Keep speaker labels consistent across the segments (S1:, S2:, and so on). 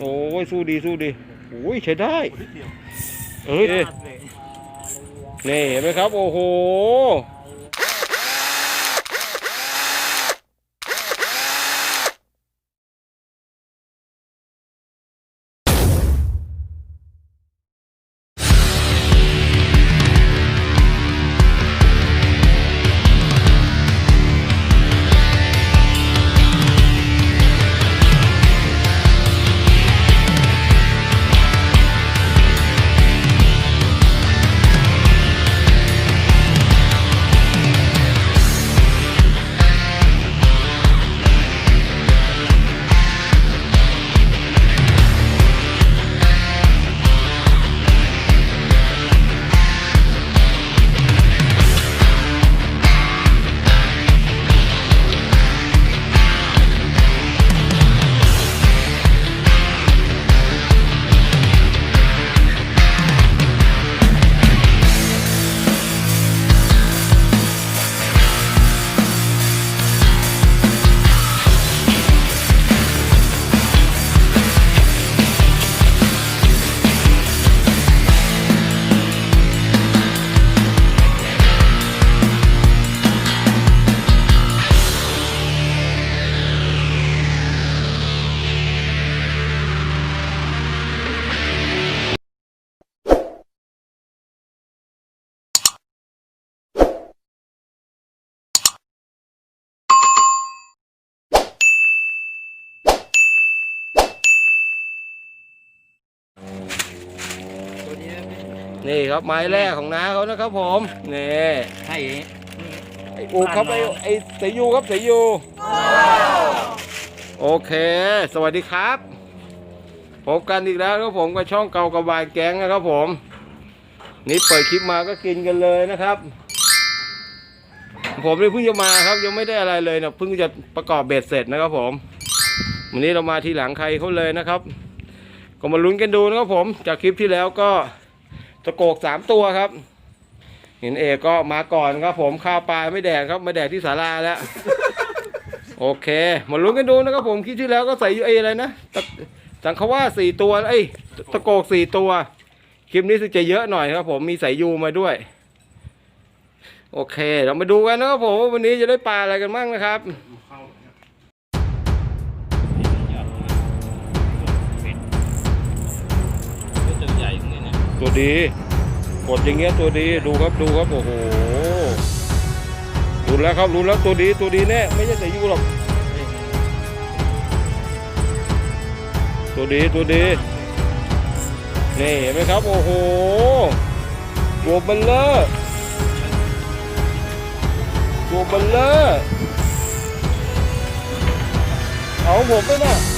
S1: โอ้ยสู้ดีสู้ดีโอ้ยใช้ได้
S2: นิดเดียว
S1: เอ้ยนี่เห็นไหมครับ โอ้โห
S3: นี่
S1: ครับไม้แรกของน้าเขานะครับผมนี่
S3: ให้
S1: ไอ้อูครับไอ้ไอ้สายยูครับสายยูโอเค สวัสดีครับพบกันอีกแล้วครับผมกับช่องเก่ากระบายแก๊งนะครับผม นี่เปิดคลิปมาก็กินกันเลยนะครับ ผมนี่เพิ่งจะมาครับยังไม่ได้อะไรเลยนะเพิ่งจะประกอบเบ็ดเสร็จนะครับผมวันนี้เรามาทีหลังใครเขาเลยนะครับ ก็มาลุ้นกันดูนะครับผม จากคลิปที่แล้วก็ ตะโกกสามตัวครับเห็นเอกก็มาก่อนครับผมข้าวปลาไม่แดกครับมาแดกที่ศาลาแล้ว โอเคมาลุ้นกันดูนะครับผมคลิปที่แล้วก็ใส่ยู่ไอ้อะไรนะตะสังขว่าสี่ตัวเอ้ยตะโกกสี่ตัว คลิปนี้สึกจะเยอะหน่อยครับ ผมมีสายยูมาด้วย โอเค เรามาดูกันนะครับผมว่าวันนี้จะได้ปลาอะไรกันบ้างนะครับ
S3: ตัว
S1: ดี กดอย่างเงี้ยตัวดีดูครับดูครับโอ้โหรู้แล้วครับรู้แล้วตัวดีตัวดีแน่ไม่ใช่แต่ยูหรอกตัวดีตัวดีนี่เห็นไหมครับ โอ้โหตัวเบัลเลอร์ตัวเบัลเลอร์เอาผมไปนะ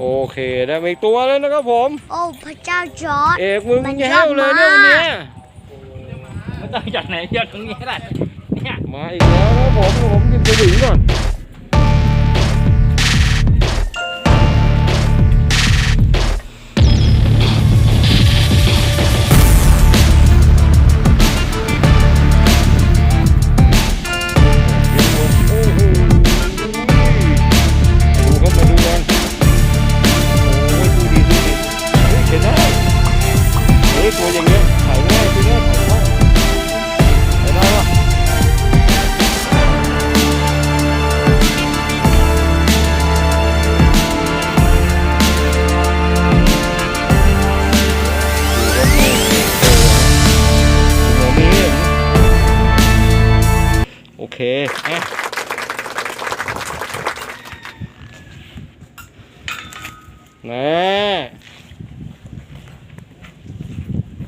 S1: โอเคได้มาอีกตัวแล้วนะครับผม
S4: โอ้พระเจ้าจอร์ด
S1: เอกมึง
S4: มัน
S1: แย่วเลยเนี่ย
S4: ยอ
S1: วั
S4: ด
S1: น
S4: มาก
S1: เนี้ย
S3: ไม่ต้องจากไหนยอดตรงนี้แหละเนี่ย
S1: มาอีกแล้วนะครับผมผมหยิบไปหวีก่อน นะ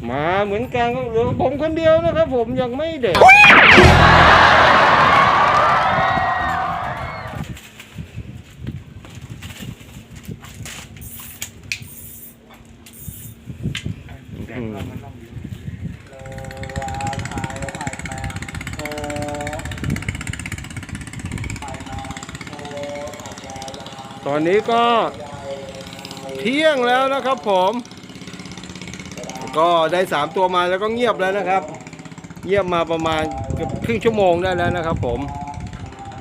S1: มาเหมือนกันก็เหลือผมคนเดียวนะครับ ผมยังไม่เด็กตอนนี้ก็ เที่ยงแล้วนะครับผม ก็ได้สามตัวมาแล้วก็เงียบแล้วนะครับ เงียบมาประมาณเกือบครึ่งชั่วโมงได้แล้วนะครับ ผม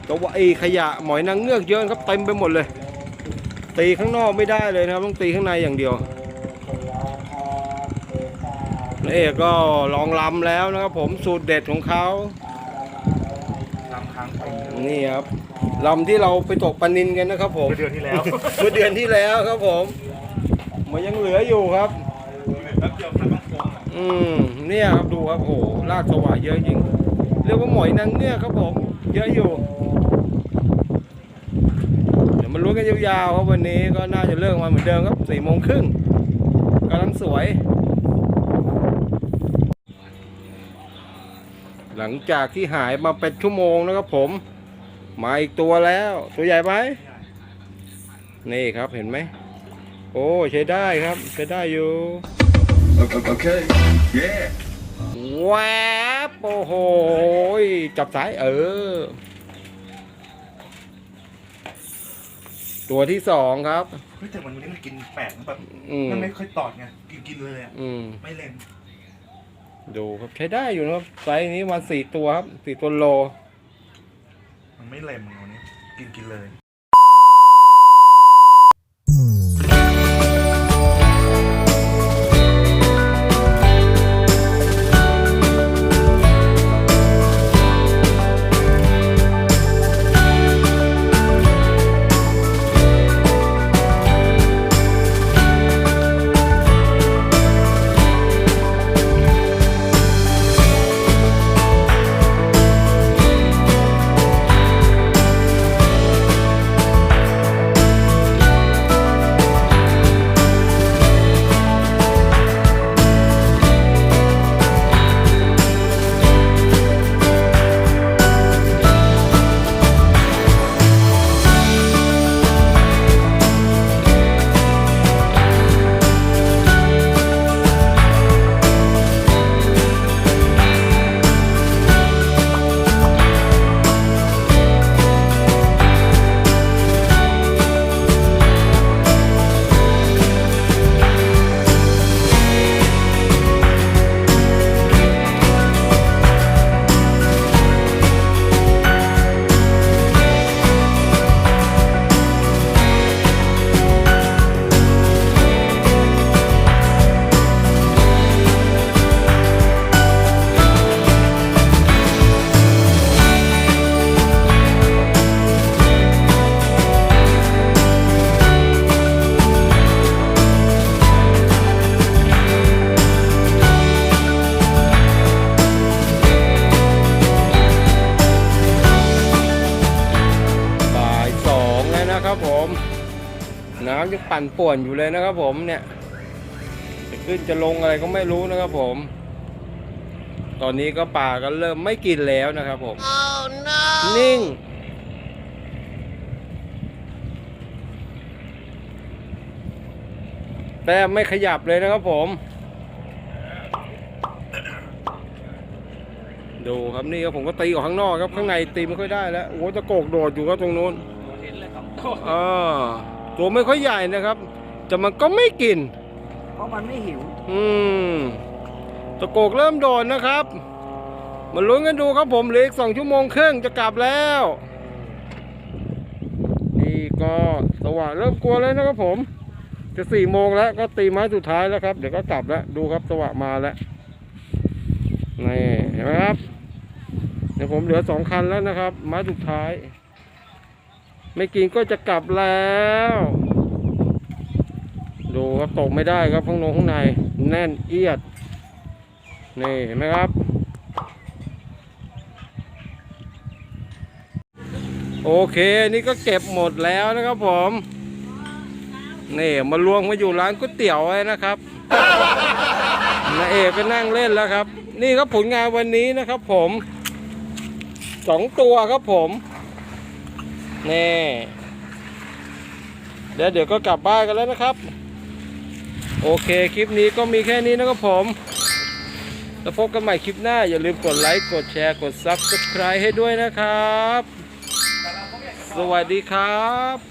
S1: ตัวไอ้ขยะหมอยนางเงือกเยอะครับเต็มไปหมดเลย ตีข้างนอกไม่ได้เลยนะครับ ต้องตีข้างในอย่างเดียวนี่เอกก็ลองลำแล้วนะครับผมสูตรเด็ดของเขา
S2: ลำค้างปี
S1: นี่ครับ ลำที่เราไปตกปลานินกันนะครับผม
S2: เมื่อเดือนที่แล้ว
S1: เมื่อเดือนที่แล้วครับผมมันยังเหลืออยู่ครับ
S2: แป๊บเดียวพันต้องโกง
S1: อืมเนี่ยครับดูครับโอ้โหลากสว่ายเยอะจริง เรียกว่าหมอยนางเงือกครับผม เยอะอยู่ เดี๋ยวมาลุ้นกันยาวๆครับวันนี้ก็น่าจะเลิกมาเหมือนเดิมครับสี่โมงครึ่งกำลังสวย หลังจากที่หายมาเป็นชั่วโมงนะครับผม มาอีกตัวแล้ว ตัวใหญ่ไหมนี่ครับเห็นไหม โอ้ใช้ได้ครับ ใช้ได้อยู่
S5: Okay. Yeah.
S1: แวบโอ้โหยจับสายเออ ตัวที่สองครับ
S2: เฮ้ยแต่วันนี้มันกินแปลกนะแบบ
S1: อืม
S2: มันไม่ค่อยตอดไง กินกินเลยอะ
S1: อืม
S2: ไม่เล่น
S1: ดูครับใช้ได้อยู่นะครับไซส์นี้มาสี่ตัวครับสี่ตัวโล
S2: มันไม่เล็มันวันนี้กินกินเลย
S1: น้ำยังปั่นป่วนอยู่เลยนะครับผมเนี่ยจะขึ้นจะลงอะไรก็ไม่รู้นะครับผม ตอนนี้ก็ป่าก็เริ่มไม่กินแล้วนะครับผม
S4: oh no
S1: นิ่งแต้มไม่ขยับเลยนะครับผม ดูครับนี่ครับผมก็ตีออกข้างนอกครับข้างในตีไม่ค่อยได้แล้วโอ้โหตะโกกโดดอยู่ก็ตรงนู้น
S3: เห็นเลยสองตัว
S1: อ่า ตัวไม่ค่อยใหญ่นะครับ แต่มันก็ไม่กิน
S3: เพราะมันไม่หิว
S1: อืมตะโกกเริ่มโดดนะครับมาลุ้นกันดูครับผมเหลืออีกสองชั่วโมงครึ่งจะกลับแล้ว นี่ก็สว่างเริ่มกลัวแล้วนะครับผม จะสี่โมงแล้วก็ตีไม้สุดท้ายแล้วครับ เดี๋ยวก็กลับแล้วดูครับสว่างมาแล้วนี่เห็นไหมครับ เดี๋ยวผมเหลือสองคันแล้วนะครับ ไม้สุดท้าย ไม่กินก็จะกลับแล้ว ดูครับตกไม่ได้ครับข้างนงข้างใน แน่นเอียด นี่เห็นไหมครับ โอเคนี่ก็เก็บหมดแล้วนะครับผม นี่มารวมมาอยู่ร้านก๋วยเตี๋ยวไว้นะครับนาเอกก็นั่งเล่นแล้วครับ นี่ครับผลงานวันนี้นะครับผมสองตัวครับผม นี่เดี๋ยวเดี๋ยวก็กลับบ้านกันแล้วนะครับ โอเคคลิปนี้ก็มีแค่นี้นะครับผม แล้วพบกันใหม่คลิปหน้า อย่าลืมกดไลค์กดแชร์กด Subscribe ให้ด้วยนะครับ สวัสดีครับ